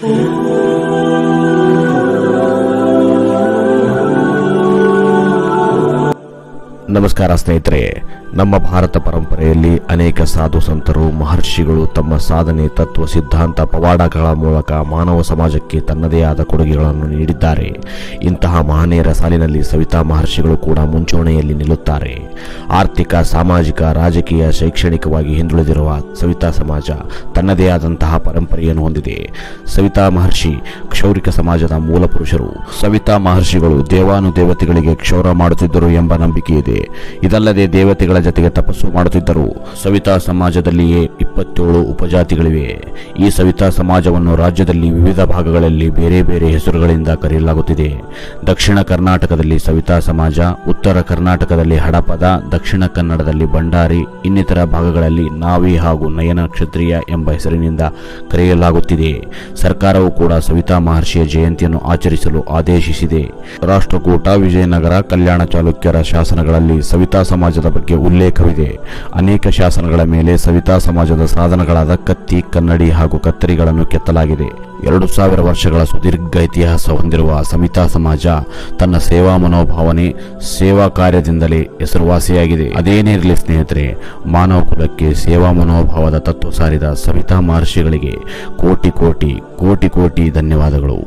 Ooh. ನಮಸ್ಕಾರ ಸ್ನೇಹಿತರೆ, ನಮ್ಮ ಭಾರತ ಪರಂಪರೆಯಲ್ಲಿ ಅನೇಕ ಸಾಧು ಸಂತರು, ಮಹರ್ಷಿಗಳು ತಮ್ಮ ಸಾಧನೆ ತತ್ವ ಸಿದ್ಧಾಂತ ಪವಾಡಗಳ ಮೂಲಕ ಮಾನವ ಸಮಾಜಕ್ಕೆ ತನ್ನದೇ ಆದ ಕೊಡುಗೆಗಳನ್ನು ನೀಡಿದ್ದಾರೆ. ಇಂತಹ ಮಹನೀಯರ ಸಾಲಿನಲ್ಲಿ ಸವಿತಾ ಮಹರ್ಷಿಗಳು ಕೂಡ ಮುಂಚೂಣಿಯಲ್ಲಿ ನಿಲ್ಲುತ್ತಾರೆ. ಆರ್ಥಿಕ, ಸಾಮಾಜಿಕ, ರಾಜಕೀಯ, ಶೈಕ್ಷಣಿಕವಾಗಿ ಹಿಂದುಳಿದಿರುವ ಸವಿತಾ ಸಮಾಜ ತನ್ನದೇ ಆದಂತಹ ಪರಂಪರೆಯನ್ನು ಹೊಂದಿದೆ. ಸವಿತಾ ಮಹರ್ಷಿ ಕ್ಷೌರಿಕ ಸಮಾಜದ ಮೂಲ ಪುರುಷರು. ಸವಿತಾ ಮಹರ್ಷಿಗಳು ದೇವಾನುದೇವತೆಗಳಿಗೆ ಕ್ಷೌರ ಮಾಡುತ್ತಿದ್ದರು ಎಂಬ ನಂಬಿಕೆ ಇದೆ. ಇದಲ್ಲದೆ ದೇವತೆಗಳ ಜೊತೆಗೆ ತಪಸ್ಸು ಮಾಡುತ್ತಿದ್ದರು. ಸವಿತಾ ಸಮಾಜದಲ್ಲಿಯೇ ಇಪ್ಪತ್ತೇಳು ಉಪಜಾತಿಗಳಿವೆ. ಈ ಸವಿತಾ ಸಮಾಜವನ್ನು ರಾಜ್ಯದಲ್ಲಿ ವಿವಿಧ ಭಾಗಗಳಲ್ಲಿ ಬೇರೆ ಬೇರೆ ಹೆಸರುಗಳಿಂದ ಕರೆಯಲಾಗುತ್ತಿದೆ. ದಕ್ಷಿಣ ಕರ್ನಾಟಕದಲ್ಲಿ ಸವಿತಾ ಸಮಾಜ, ಉತ್ತರ ಕರ್ನಾಟಕದಲ್ಲಿ ಹಡಪದ, ದಕ್ಷಿಣ ಕನ್ನಡದಲ್ಲಿ ಭಂಡಾರಿ, ಇನ್ನಿತರ ಭಾಗಗಳಲ್ಲಿ ನಾವಿ ಹಾಗೂ ನಯನ ಕ್ಷತ್ರಿಯ ಎಂಬ ಹೆಸರಿನಿಂದ ಕರೆಯಲಾಗುತ್ತಿದೆ. ಸರ್ಕಾರವು ಕೂಡ ಸವಿತಾ ಮಹರ್ಷಿಯ ಜಯಂತಿಯನ್ನು ಆಚರಿಸಲು ಆದೇಶಿಸಿದೆ. ರಾಷ್ಟ್ರಕೂಟ ವಿಜಯನಗರ ಕಲ್ಯಾಣ ಚಾಲುಕ್ಯರ ಶಾಸನಗಳಲ್ಲಿ ಸವಿತಾ ಸಮಾಜದ ಬಗ್ಗೆ ಉಲ್ಲೇಖವಿದೆ. ಅನೇಕ ಶಾಸನಗಳ ಮೇಲೆ ಸವಿತಾ ಸಮಾಜದ ಸಾಧನಗಳಾದ ಕತ್ತಿ, ಕನ್ನಡಿ ಹಾಗೂ ಕತ್ತರಿಗಳನ್ನು ಕೆತ್ತಲಾಗಿದೆ. ಎರಡು ಸಾವಿರ ವರ್ಷಗಳ ಸುದೀರ್ಘ ಇತಿಹಾಸ ಹೊಂದಿರುವ ಸಮಿತಾ ಸಮಾಜ ತನ್ನ ಸೇವಾ ಮನೋಭಾವನೆ ಸೇವಾ ಕಾರ್ಯದಿಂದಲೇ ಹೆಸರುವಾಸಿಯಾಗಿದೆ. ಅದೇನೇ ಸ್ನೇಹಿತರೆ, ಮಾನವ ಕುಲಕ್ಕೆ ಸೇವಾ ಮನೋಭಾವದ ತತ್ವ ಸಾರಿದ ಸಮಿತಾ ಮಹರ್ಷಿಗಳಿಗೆ ಕೋಟಿ ಕೋಟಿ ಕೋಟಿ ಕೋಟಿ ಧನ್ಯವಾದಗಳು.